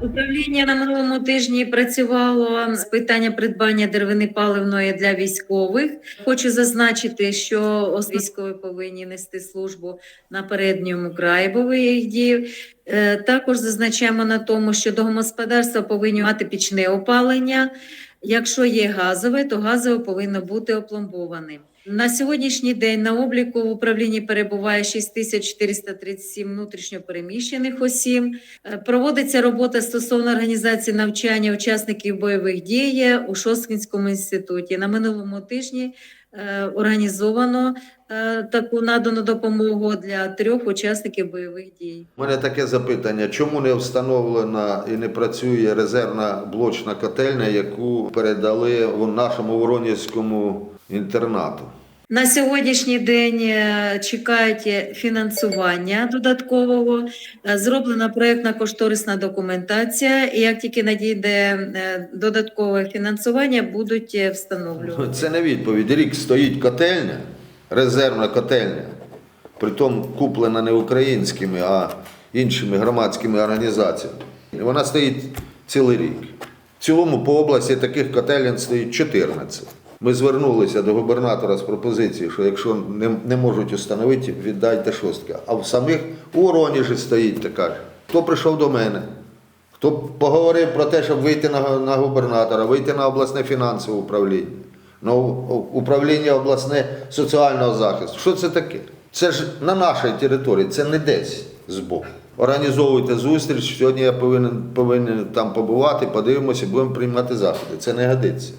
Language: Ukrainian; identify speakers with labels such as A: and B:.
A: Управління на минулому тижні працювало з питання придбання деревини паливної для військових. Хочу зазначити, що військові повинні нести службу на передньому краї бойових дій. Е, Також зазначаємо на тому, що домогосподарства повинні мати пічне опалення. Якщо є газове, то газове повинно бути опломбованим. На сьогоднішній день на обліку в управлінні перебуває 6437 внутрішньопереміщених осіб. Е, Проводиться робота стосовно організації навчання учасників бойових дій у Шосткінському інституті. На минулому тижні організовано е, таку надану допомогу для трьох учасників бойових дій.
B: У мене таке запитання: чому не встановлена і не працює резервна блочна котельня, яку передали в нашому Воронівському інтернату?
A: На сьогоднішній день е, чекають фінансування додаткового. Е, Зроблена проєктна кошторисна документація. І як тільки надійде е, додаткове фінансування, будуть встановлювати.
B: Це не відповідь. Рік стоїть котельня, резервна котельня, притом куплена не українськими, а іншими громадськими організаціями. Вона стоїть цілий рік. В цілому по області таких котелень стоїть 14. Ми звернулися до губернатора з пропозицією, що якщо не, не можуть встановити, віддайте шостки. А в самих у Воронежі стоїть така. ж. Хто прийшов до мене? Хто поговорив про те, щоб вийти на, на губернатора, вийти на обласне фінансове управління, на управління обласне соціального захисту. Що це таке? Це ж на нашій території, це не десь збоку. Організовуйте зустріч. Сьогодні я повинен, повинен там побувати, подивимося, будемо приймати заходи. Це не годиться.